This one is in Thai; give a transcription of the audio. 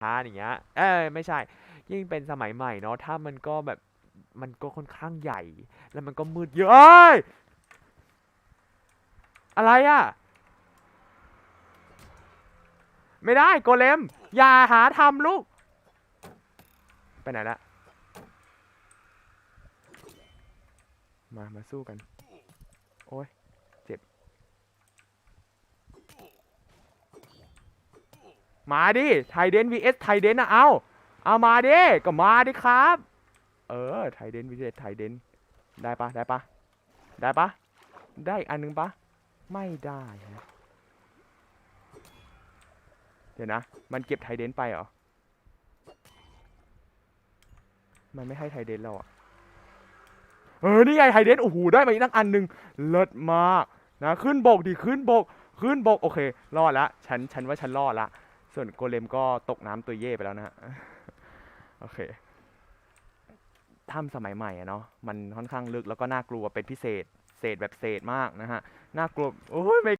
ช้าอย่างเงี้ย เอ้ยไม่ใช่ ยิ่งเป็นสมัยใหม่เนาะ ถ้ามันก็แบบ มันก็ค่อนข้างใหญ่ แล้วมันก็มืดเยอะเอ้ยอะไรอะไม่ได้โกเลม อย่าหาทำลูก ไปไหนละมา มาสู้กัน โอ้ย เจ็บ มาดิไทเดน vs ไทเดนนะเอาเอามาดิก็มาดิครับ เออไทเดน vs ไทเดนได้ปะได้ปะได้ปะได้อีกอันนึงปะไม่ได้ฮะเดี๋ยวนะ มันเก็บไทเดนไปเหรอ มันไม่ให้ไทเดนเราอะเออ นี่ไงไทเดน โอ้โห ได้มาอีกตั้งอันหนึ่งเลิศมากนะ ขึ้นบกดิ ขึ้นบก ขึ้นบก โอเค รอดละ ฉัน ฉันว่าฉันรอดละ ส่วนโกเลมก็ตกน้ำตัวเย่ไปแล้วนะฮะโอเคถ้ำสมัยใหม่อะเนาะมันค่อนข้างลึกแล้วก็น่ากลัวเป็นพิเศษเศษแบบเศษมากนะฮะน่ากลัวโอ้ยไม่